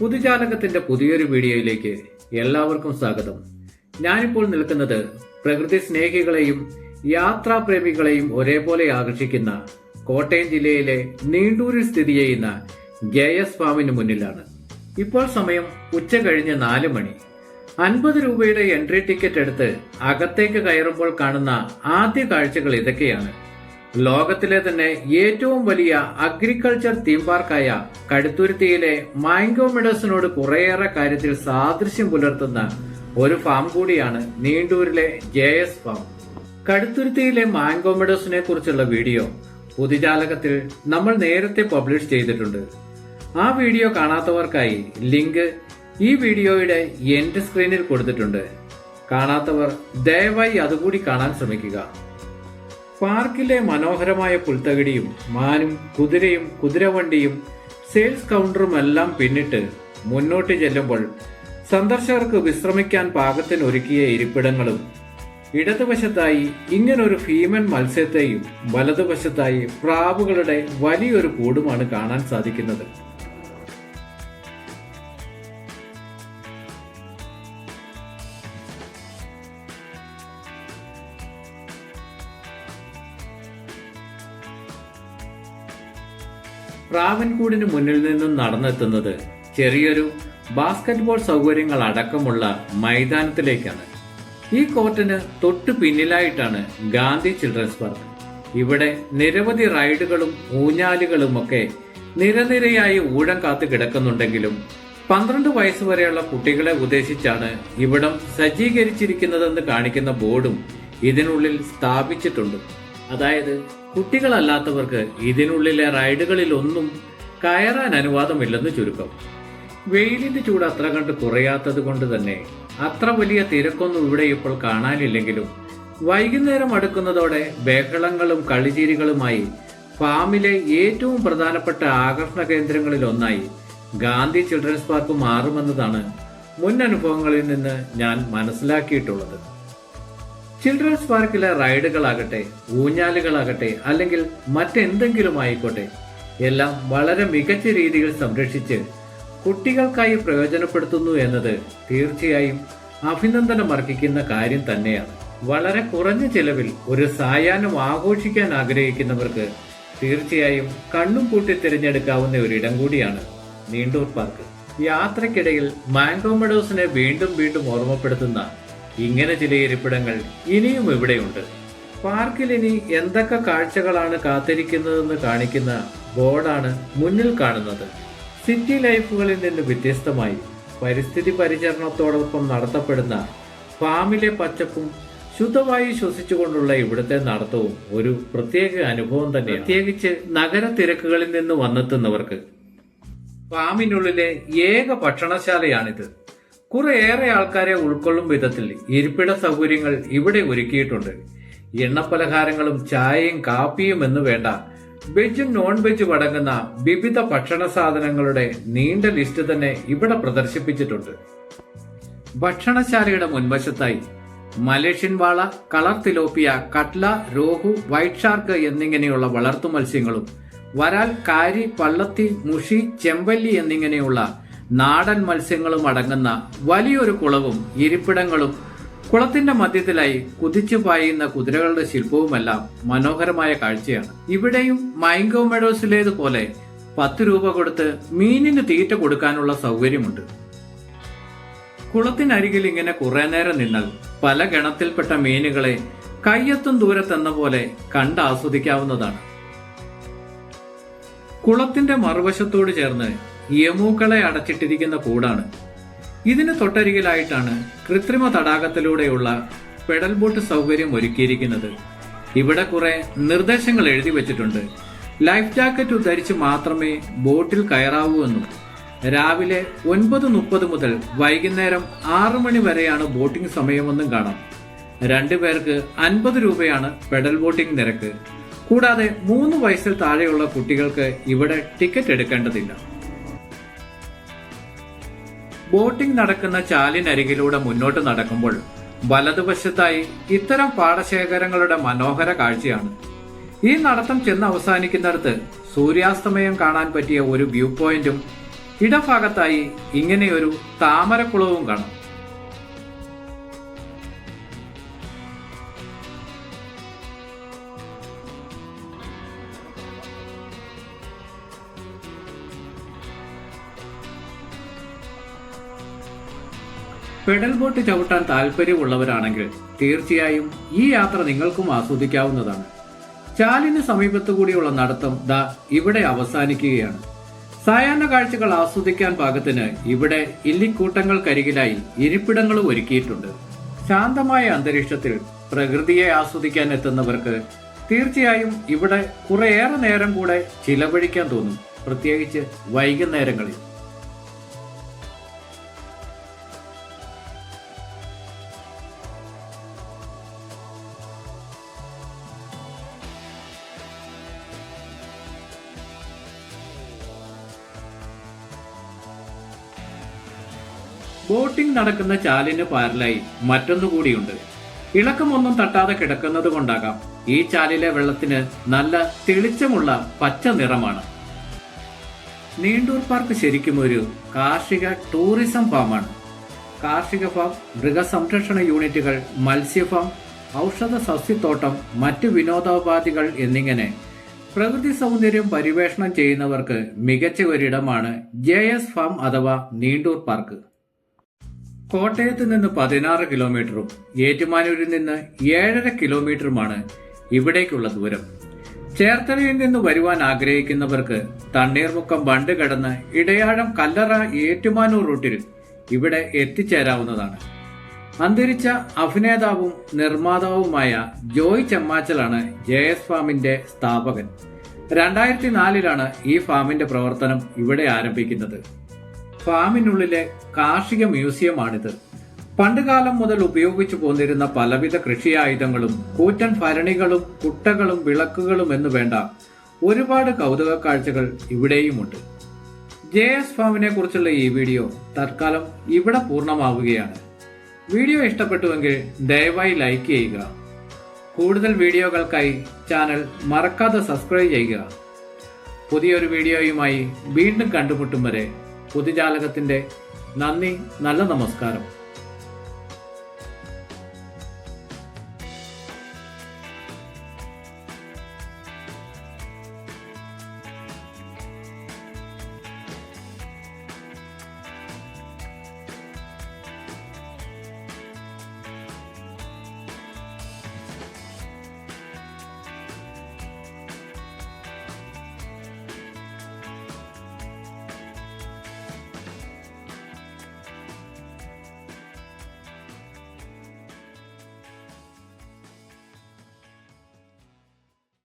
പുതുജാലകത്തിന്റെ പുതിയൊരു വീഡിയോയിലേക്ക് എല്ലാവർക്കും സ്വാഗതം. ഞാനിപ്പോൾ നിൽക്കുന്നത് പ്രകൃതി സ്നേഹികളെയും യാത്രാപ്രേമികളെയും ഒരേപോലെ ആകർഷിക്കുന്ന കോട്ടയം ജില്ലയിലെ നീണ്ടൂരിൽ സ്ഥിതി ചെയ്യുന്ന ഗേയസ് ഫാമിന് മുന്നിലാണ്. ഇപ്പോൾ സമയം ഉച്ച കഴിഞ്ഞ് നാല് മണി. അൻപത് രൂപയുടെ എൻട്രി ടിക്കറ്റ് എടുത്ത് അകത്തേക്ക് കയറുമ്പോൾ കാണുന്ന ആദ്യ കാഴ്ചകൾ ഇതൊക്കെയാണ്. ലോകത്തിലെ തന്നെ ഏറ്റവും വലിയ അഗ്രികൾച്ചർ തീം പാർക്കായ കടുത്തുരുത്തിയിലെ മാംഗോ മെഡോസിനോട് കുറേയേറെ കാര്യത്തിൽ സാദൃശ്യം പുലർത്തുന്ന ഒരു ഫാം കൂടിയാണ് നീണ്ടൂരിലെ ജെ എസ് ഫാം കടുത്തുരുത്തിയിലെ മാംഗോ മെഡോസിനെ കുറിച്ചുള്ള വീഡിയോ പൊതുജാലകത്തിൽ നമ്മൾ നേരത്തെ പബ്ലിഷ് ചെയ്തിട്ടുണ്ട്. ആ വീഡിയോ കാണാത്തവർക്കായി ലിങ്ക് ഈ വീഡിയോയുടെ എൻഡ് സ്ക്രീനിൽ കൊടുത്തിട്ടുണ്ട്. കാണാത്തവർ ദയവായി അതുകൂടി കാണാൻ ശ്രമിക്കുക. പാർക്കിലെ മനോഹരമായ പുൽത്തകിടിയും മാനും കുതിരയും കുതിരവണ്ടിയും സെയിൽസ് കൗണ്ടറും എല്ലാം പിന്നിട്ട് മുന്നോട്ട് ചെല്ലുമ്പോൾ സന്ദർശകർക്ക് വിശ്രമിക്കാൻ പാകത്തിന് ഒരുക്കിയ ഇരിപ്പിടങ്ങളും ഇടതുവശത്തായി ഇങ്ങനൊരു ഭീമൻ മത്സ്യത്തെയും വലതുവശത്തായി പ്രാവുകളുടെ വലിയൊരു കൂടുമാണ് കാണാൻ സാധിക്കുന്നത്. പ്രാവൻകൂടിന് മുന്നിൽ നിന്നും നടന്നെത്തുന്നത് ചെറിയൊരു ബാസ്കറ്റ്ബോൾ സൗകര്യങ്ങൾ അടക്കമുള്ള മൈതാനത്തിലേക്കാണ്. ഈ കോർട്ടിന് തൊട്ടു പിന്നിലായിട്ടാണ് ഗാന്ധി ചിൽഡ്രൻസ് പാർക്ക്. ഇവിടെ നിരവധി റൈഡുകളും ഊഞ്ഞാലുകളും ഒക്കെ നിരനിരയായി ഊഴം കാത്തു കിടക്കുന്നുണ്ടെങ്കിലും പന്ത്രണ്ട് വയസ്സ് വരെയുള്ള കുട്ടികളെ ഉദ്ദേശിച്ചാണ് ഇവിടം സജ്ജീകരിച്ചിരിക്കുന്നതെന്ന് കാണിക്കുന്ന ബോർഡും ഇതിനുള്ളിൽ സ്ഥാപിച്ചിട്ടുണ്ട്. അതായത് കുട്ടികളല്ലാത്തവർക്ക് ഇതിനുള്ളിലെ റൈഡുകളിൽ ഒന്നും കയറാൻ അനുവാദമില്ലെന്ന് ചുരുക്കം. വെയിലിന്റെ ചൂട് അത്ര കണ്ട് കുറയാത്തത് കൊണ്ട് തന്നെ അത്ര വലിയ തിരക്കൊന്നും ഇവിടെ ഇപ്പോൾ കാണാനില്ലെങ്കിലും വൈകുന്നേരം അടുക്കുന്നതോടെ ബഹളങ്ങളും കളിചീരികളുമായി ഫാമിലെ ഏറ്റവും പ്രധാനപ്പെട്ട ആകർഷണ കേന്ദ്രങ്ങളിൽ ഒന്നായി ഗാന്ധി ചിൽഡ്രൻസ് പാർക്ക് മാറുമെന്നതാണ് മുൻ അനുഭവങ്ങളിൽ നിന്ന് ഞാൻ മനസ്സിലാക്കിയിട്ടുള്ളത്. ചിൽഡ്രൻസ് പാർക്കിലെ റൈഡുകളാകട്ടെ ഊഞ്ഞാലുകളാകട്ടെ അല്ലെങ്കിൽ മറ്റെന്തെങ്കിലും ആയിക്കോട്ടെ എല്ലാം വളരെ മികച്ച രീതിയിൽ സംരക്ഷിച്ച് കുട്ടികൾക്കായി പ്രയോജനപ്പെടുത്തുന്നു എന്നത് തീർച്ചയായും അഭിനന്ദനം അർഹിക്കുന്ന കാര്യം തന്നെയാണ്. വളരെ കുറഞ്ഞ ചിലവിൽ ഒരു സായാഹ്നം ആഘോഷിക്കാൻ ആഗ്രഹിക്കുന്നവർക്ക് തീർച്ചയായും കണ്ണും കൂട്ടി തിരഞ്ഞെടുക്കാവുന്ന ഒരിടം കൂടിയാണ് നീണ്ടൂർ പാർക്ക്. യാത്രക്കിടയിൽ മാംഗോ മെഡോസിനെ വീണ്ടും വീണ്ടും ഓർമ്മപ്പെടുത്തുന്ന ഇങ്ങനെ ചില ഇരിപ്പിടങ്ങൾ ഇനിയും ഇവിടെയുണ്ട്. പാർക്കിൽ ഇനി എന്തൊക്കെ കാഴ്ചകളാണ് കാത്തിരിക്കുന്നതെന്ന് കാണിക്കുന്ന ബോർഡാണ് മുന്നിൽ കാണുന്നത്. സിറ്റി ലൈഫുകളിൽ നിന്ന് വ്യത്യസ്തമായി പരിസ്ഥിതി പരിചരണത്തോടൊപ്പം നടത്തപ്പെടുന്ന ഫാമിലെ പച്ചപ്പും ശുദ്ധവായു ശ്വസിച്ചുകൊണ്ടുള്ള ഇവിടുത്തെ നടത്തവും ഒരു പ്രത്യേക അനുഭവം തന്നെ പ്രത്യേകിച്ച് നഗര തിരക്കുകളിൽ നിന്ന് വന്നെത്തുന്നവർക്ക്. ഫാമിനുള്ളിലെ ഏക ഭക്ഷണശാലയാണിത്. കുറേയേറെ ആൾക്കാരെ ഉൾക്കൊള്ളും വിധത്തിൽ ഇരിപ്പിട സൗകര്യങ്ങൾ ഇവിടെ ഒരുക്കിയിട്ടുണ്ട്. എണ്ണപ്പലഹാരങ്ങളും ചായയും കാപ്പിയും എന്ന് വേണ്ട വെജും നോൺ വെജും അടങ്ങുന്ന വിവിധ ഭക്ഷണ സാധനങ്ങളുടെ നീണ്ട ലിസ്റ്റ് തന്നെ ഇവിടെ പ്രദർശിപ്പിച്ചിട്ടുണ്ട്. ഭക്ഷണശാലയുടെ മുൻവശത്തായി മലേഷ്യൻ വാള colour tilapia catla rohu white shark എന്നിങ്ങനെയുള്ള വളർത്തു മത്സ്യങ്ങളും വരാൽ കാരി പള്ളത്തി മുഷി ചെമ്പല്ലി എന്നിങ്ങനെയുള്ള നാടൻ മത്സ്യങ്ങളും അടങ്ങുന്ന വലിയൊരു കുളവും ഇരിപ്പിടങ്ങളും കുളത്തിന്റെ മധ്യത്തിലായി കുതിച്ചു പായുന്ന കുതിരകളുടെ ശില്പവുമെല്ലാം മനോഹരമായ കാഴ്ചയാണ്. ഇവിടെയും മൈങ്കോ മെഡോസിലേതുപോലെ പത്ത് രൂപ കൊടുത്ത് മീനിന് തീറ്റ കൊടുക്കാനുള്ള സൗകര്യമുണ്ട്. കുളത്തിനരികിൽ ഇങ്ങനെ കുറെ നേരം നിന്നാൽ പല ഗണത്തിൽപ്പെട്ട മീനുകളെ കയ്യെത്തും ദൂരത്തെന്ന പോലെ കണ്ട് ആസ്വദിക്കാവുന്നതാണ്. കുളത്തിന്റെ മറുവശത്തോട് ചേർന്ന് യമൂക്കളെ അടച്ചിട്ടിരിക്കുന്ന കൂടാണ്. ഇതിന് തൊട്ടരികിലായിട്ടാണ് കൃത്രിമ തടാകത്തിലൂടെയുള്ള പെഡൽ ബോട്ട് സൗകര്യം ഒരുക്കിയിരിക്കുന്നത്. ഇവിടെ കുറെ നിർദ്ദേശങ്ങൾ എഴുതി വെച്ചിട്ടുണ്ട്. ലൈഫ് ജാക്കറ്റ് ധരിച്ച് മാത്രമേ ബോട്ടിൽ കയറാവൂ എന്നും. രാവിലെ ഒൻപത് മുപ്പത് മുതൽ വൈകുന്നേരം ആറ് മണി വരെയാണ് ബോട്ടിംഗ് സമയമെന്നും കാണാം. രണ്ടുപേർക്ക് അൻപത് രൂപയാണ് പെഡൽ ബോട്ടിംഗ് നിരക്ക്. കൂടാതെ മൂന്ന് വയസ്സിൽ താഴെയുള്ള കുട്ടികൾക്ക് ഇവിടെ ടിക്കറ്റ് എടുക്കേണ്ടതില്ല. ബോട്ടിംഗ് നടക്കുന്ന ചാലിനരികിലൂടെ മുന്നോട്ട് നടക്കുമ്പോൾ വലതുവശത്തായി ഇത്തരം പാടശേഖരങ്ങളുടെ മനോഹര കാഴ്ചയാണ്. ഈ നടത്തം ചെന്ന് അവസാനിക്കുന്നിടത്ത് സൂര്യാസ്തമയം കാണാൻ പറ്റിയ ഒരു വ്യൂ പോയിന്റും ഇടഭാഗത്തായി ഇങ്ങനെയൊരു താമരക്കുളവും കാണാം. പെഡൽ ബോട്ട് ചവിട്ടാൻ താല്പര്യമുള്ളവരാണെങ്കിൽ തീർച്ചയായും ഈ യാത്ര നിങ്ങൾക്കും ആസ്വദിക്കാവുന്നതാണ്. ചാലിന് സമീപത്തു കൂടിയുള്ള നടത്തം ദാ ഇവിടെ അവസാനിക്കുകയാണ്. സായാഹ്ന കാഴ്ചകൾ ആസ്വദിക്കാൻ പാകത്തിന് ഇവിടെ ഇല്ലിക്കൂട്ടങ്ങൾക്കരികിലായി ഇരിപ്പിടങ്ങളും ഒരുക്കിയിട്ടുണ്ട്. ശാന്തമായ അന്തരീക്ഷത്തിൽ പ്രകൃതിയെ ആസ്വദിക്കാൻ എത്തുന്നവർക്ക് തീർച്ചയായും ഇവിടെ കുറേയേറെ നേരം കൂടെ ചിലവഴിക്കാൻ തോന്നും. പ്രത്യേകിച്ച് വൈകുന്നേരങ്ങളിൽ. ബോട്ടിംഗ് നടക്കുന്ന ചാലിന് പാരലായി മറ്റൊന്നുകൂടിയുണ്ട് ഇളക്കമൊന്നും തട്ടാതെ കിടക്കുന്നത് കൊണ്ടാകാം. ഈ ചാലിലെ വെള്ളത്തിന് നല്ല തെളിച്ചമുള്ള പച്ച നിറമാണ്. നീണ്ടൂർ പാർക്ക് ശരിക്കും ഒരു കാർഷിക ടൂറിസം ഫാമാണ്. കാർഷിക ഫാം മൃഗസംരക്ഷണ യൂണിറ്റുകൾ മത്സ്യഫാം ഔഷധ സസ്യത്തോട്ടം മറ്റു വിനോദോപാധികൾ എന്നിങ്ങനെ പ്രകൃതി സൗന്ദര്യം പരിവേഷണം ചെയ്യുന്നവർക്ക് മികച്ച ഒരിടമാണ് ജെ എസ് ഫാം അഥവാ നീണ്ടൂർ പാർക്ക്. കോട്ടയത്ത് നിന്ന് പതിനാറ് കിലോമീറ്ററും ഏറ്റുമാനൂരിൽ നിന്ന് ഏഴര കിലോമീറ്ററുമാണ് ഇവിടേക്കുള്ള ദൂരം. ചേർത്തലയിൽ നിന്ന് വരുവാൻ ആഗ്രഹിക്കുന്നവർക്ക് തണ്ണീർമുക്കം ബണ്ട് കടന്ന് ഇടയാഴം കല്ലറ ഏറ്റുമാനൂർ റൂട്ടിൽ ഇവിടെ എത്തിച്ചേരാവുന്നതാണ്. അന്തരിച്ച അഭിനേതാവും നിർമ്മാതാവുമായ ജോയ് ചെമ്മാച്ചലാണ് ജെ എസ് ഫാമിന്റെ സ്ഥാപകൻ. രണ്ടായിരത്തി നാലിലാണ് ഈ ഫാമിന്റെ പ്രവർത്തനം ഇവിടെ ആരംഭിക്കുന്നത്. ഫാമിനുള്ളിലെ കാർഷിക മ്യൂസിയമാണിത്. പണ്ടുകാലം മുതൽ ഉപയോഗിച്ചു പോന്നിരുന്ന പലവിധ കൃഷിയായുധങ്ങളും കൂറ്റൻ ഭരണികളും കുട്ടകളും വിളക്കുകളും എന്നു വേണ്ട ഒരുപാട് കൗതുക കാഴ്ചകൾ ഇവിടെയുമുണ്ട്. ജെ എസ് ഫാമിനെ കുറിച്ചുള്ള ഈ വീഡിയോ തൽക്കാലം ഇവിടെ പൂർണമാവുകയാണ്. വീഡിയോ ഇഷ്ടപ്പെട്ടുവെങ്കിൽ ദയവായി ലൈക്ക് ചെയ്യുക. കൂടുതൽ വീഡിയോകൾക്കായി ചാനൽ മറക്കാതെ സബ്സ്ക്രൈബ് ചെയ്യുക. പുതിയൊരു വീഡിയോയുമായി വീണ്ടും കണ്ടുമുട്ടും വരെ പുതുജാലകത്തിന്റെ നന്ദി നല്ല നമസ്കാരം.